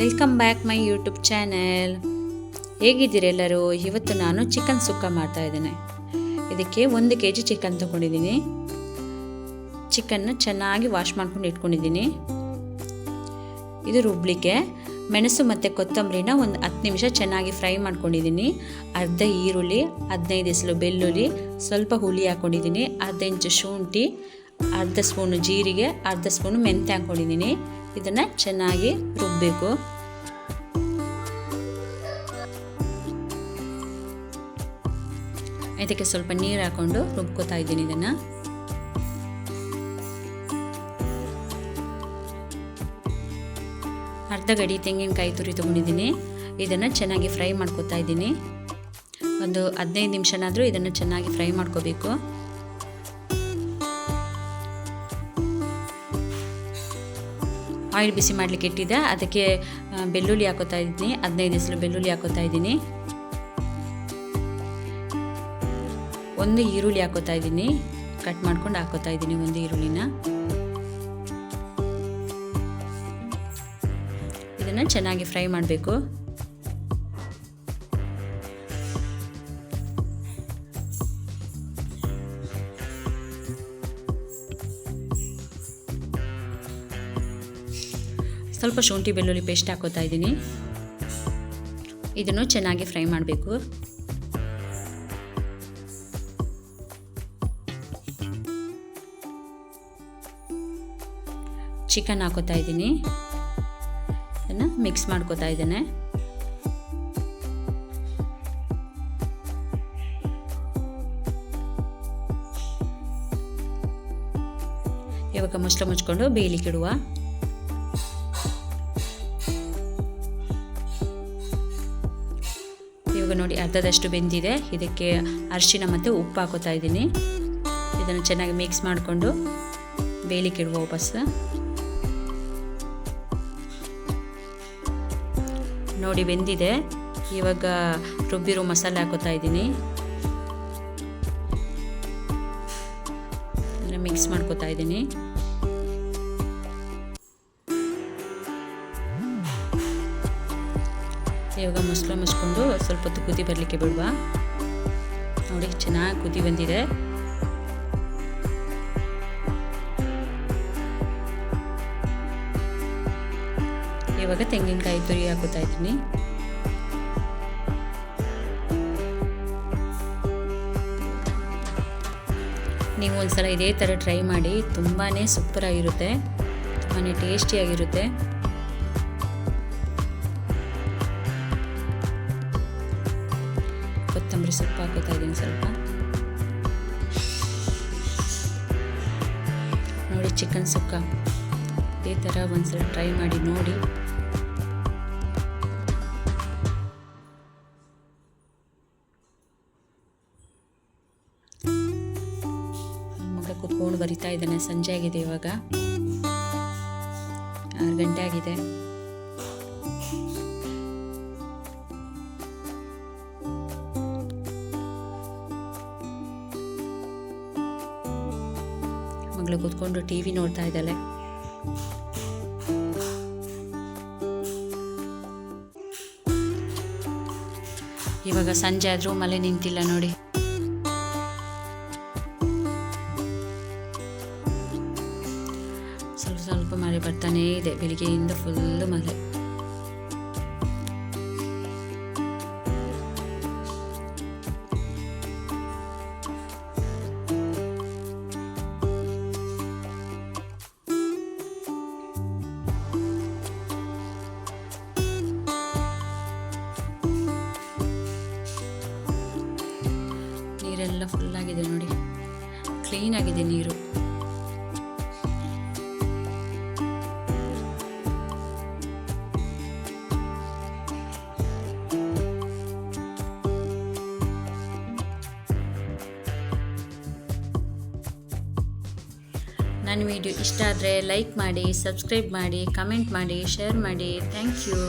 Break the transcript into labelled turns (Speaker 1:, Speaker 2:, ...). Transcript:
Speaker 1: Welcome back my YouTube channel ಹೇಗಿದ್ದೀರೆಲ್ಲರೂ ಇವತ್ತು ನಾನು chicken ಸುಕ್ಕ ಮಾಡ್ತಾ ಇದ್ದೇನೆ. ಇದಕ್ಕೆ ಒಂದು ಕೆ ಜಿ ಚಿಕನ್ ತೊಗೊಂಡಿದ್ದೀನಿ ಚಿಕನ್ನ ಚೆನ್ನಾಗಿ ವಾಶ್ ಮಾಡ್ಕೊಂಡು ಇಟ್ಕೊಂಡಿದ್ದೀನಿ. ಇದು ರುಬ್ಲಿಕ್ಕೆ ಮೆಣಸು ಮತ್ತು ಕೊತ್ತಂಬರಿನ ಒಂದು ಹತ್ತು ನಿಮಿಷ ಚೆನ್ನಾಗಿ ಫ್ರೈ ಮಾಡ್ಕೊಂಡಿದ್ದೀನಿ. ಅರ್ಧ ಈರುಳ್ಳಿ, ಹದಿನೈದು ಎಸಲು ಬೆಳ್ಳುಳ್ಳಿ, ಸ್ವಲ್ಪ ಹುಳಿ ಹಾಕ್ಕೊಂಡಿದ್ದೀನಿ ಅರ್ಧ ಇಂಚು ಶುಂಠಿ, ಅರ್ಧ ಸ್ಪೂನು ಜೀರಿಗೆ, ಅರ್ಧ ಸ್ಪೂನು ಮೆಂತ್ಯ ಹಾಕ್ಕೊಂಡಿದ್ದೀನಿ ಇದನ್ನು ಚೆನ್ನಾಗಿ ರುಬ್ಬಬೇಕು ಇದಕ್ಕೆ ಸ್ವಲ್ಪ ನೀರು ಹಾಕ್ಕೊಂಡು ರುಬ್ಕೋತಾ ಇದ್ದೀನಿ ಇದನ್ನು. ಅರ್ಧ ಗಡಿ ತೆಂಗಿನಕಾಯಿ ತುರಿ ತೊಗೊಂಡಿದ್ದೀನಿ. ಇದನ್ನು ಚೆನ್ನಾಗಿ ಫ್ರೈ ಮಾಡ್ಕೋತಾ ಇದ್ದೀನಿ. ಒಂದು ಹದಿನೈದು ನಿಮಿಷನಾದರೂ ಇದನ್ನು ಚೆನ್ನಾಗಿ ಫ್ರೈ ಮಾಡ್ಕೋಬೇಕು. ಆಯಿಲ್ ಬಿಸಿ ಮಾಡಲಿಕ್ಕೆ ಇಟ್ಟಿದ್ದೆ. ಅದಕ್ಕೆ ಬೆಳ್ಳುಳ್ಳಿ ಹಾಕೋತಾ ಇದ್ದೀನಿ. ಹದಿನೈದು ಹೆಸರು ಬೆಳ್ಳುಳ್ಳಿ ಹಾಕೋತಾ ಇದ್ದೀನಿ. ಒಂದು ಈರುಳ್ಳಿ ಹಾಕೋತಾ ಇದ್ದೀನಿ. ಕಟ್ ಮಾಡ್ಕೊಂಡು ಹಾಕೋತಾ ಇದ್ದೀನಿ ಒಂದು ಈರುಳ್ಳಿನ. ಇದನ್ನು ಚೆನ್ನಾಗಿ ಫ್ರೈ ಮಾಡಬೇಕು. ಸ್ವಲ್ಪ ಶುಂಠಿ ಬೆಳ್ಳುಳ್ಳಿ ಪೇಸ್ಟ್ ಹಾಕೋತಾ ಇದ್ದೀನಿ. ಇದನ್ನು ಚೆನ್ನಾಗಿ ಫ್ರೈ ಮಾಡಬೇಕು. ಚಿಕನ್ ಹಾಕೋತಾ ಇದ್ದೀನಿ. ಇದನ್ನು ಮಿಕ್ಸ್ ಮಾಡ್ಕೋತಾ ಇದ್ದೇನೆ. ಇವಾಗ ಮುಚ್ಚಳ ಮುಚ್ಕೊಂಡು ಬೇಯಲಿಕ್ಕೆ ಇವಾಗ ನೋಡಿ ಅರ್ಧದಷ್ಟು ಬೆಂದಿದೆ. ಇದಕ್ಕೆ ಅರಿಶಿನ ಮತ್ತು ಉಪ್ಪು ಹಾಕೋತಾ ಇದ್ದೀನಿ. ಇದನ್ನು ಚೆನ್ನಾಗಿ ಮಿಕ್ಸ್ ಮಾಡಿಕೊಂಡು ಬೇಯಲಿಕ್ಕೆ ಇಡುವ ವಾಪಸ್. ನೋಡಿ ಬೆಂದಿದೆ. ಇವಾಗ ರುಬ್ಬಿರೋ ಮಸಾಲೆ ಹಾಕೋತಾ ಇದ್ದೀನಿ. ಮಿಕ್ಸ್ ಮಾಡ್ಕೋತಾ ಇದ್ದೀನಿ. ಇವಾಗ ಮೊಸರು ಮುಚ್ಕೊಂಡು ಸ್ವಲ್ಪ ಹೊತ್ತು ಕುದಿ ಬರಲಿಕ್ಕೆ ಬಿಡುವ? ನೋಡಿ, ಚೆನ್ನಾಗಿ ಕುದಿ ಬಂದಿದೆ. ಇವಾಗ ತೆಂಗಿನಕಾಯಿ ತುರಿ ಹಾಕೋತಾ ಇದ್ದೀನಿ. ನೀವು ಒಂದ್ಸಲ ಇದೇ ಥರ ಟ್ರೈ ಮಾಡಿ ತುಂಬಾ ಸೂಪರಾಗಿರುತ್ತೆ. ತುಂಬಾ ಟೇಸ್ಟಿಯಾಗಿರುತ್ತೆ. ಕೊತ್ತಂಬರಿ ಸೊಪ್ಪು ಹಾಕೋತಾ ಇದ್ದೀನಿ ಸ್ವಲ್ಪ ನೋಡಿ ಚಿಕನ್ ಸುಕ್ಕ. ಇದೇ ಥರ ಒಂದ್ಸಲ ಟ್ರೈ ಮಾಡಿ ನೋಡಿ. ಮಗ ಕುತ್ಕೊಂಡು ಬರಿತಾ ಇದ್ದಾನೆ. ಸಂಜೆ ಆಗಿದೆ ಇವಾಗ. ಆರು ಗಂಟೆ ಆಗಿದೆ. ಮಗಳು ಕೂತ್ಕೊಂಡು ಟಿ ವಿ ನೋಡ್ತಾ ಇದ್ದಾಳೆ. ಇವಾಗ ಸಂಜೆ ಆದರೂ ಮಳೆ ನಿಂತಿಲ್ಲ ನೋಡಿ. ಸ್ವಲ್ಪ ಸ್ವಲ್ಪ ಮಳೆ ಬರ್ತಾನೇ ಇದೆ. ಬೆಳಿಗ್ಗೆಯಿಂದ ಫುಲ್ಲು ಮಳೆ. ನೀರೆಲ್ಲ ಆಗಿದೆ ನೋಡಿ. ಕ್ಲೀನಾಗಿದೆ ನೀರು. ನನ್ನ ವಿಡಿಯೋ ಇಷ್ಟ ಆದರೆ ಲೈಕ್ ಮಾಡಿ ಸಬ್ಸ್ಕ್ರೈಬ್ ಮಾಡಿ ಕಮೆಂಟ್ ಮಾಡಿ ಶೇರ್ ಮಾಡಿ. Thank you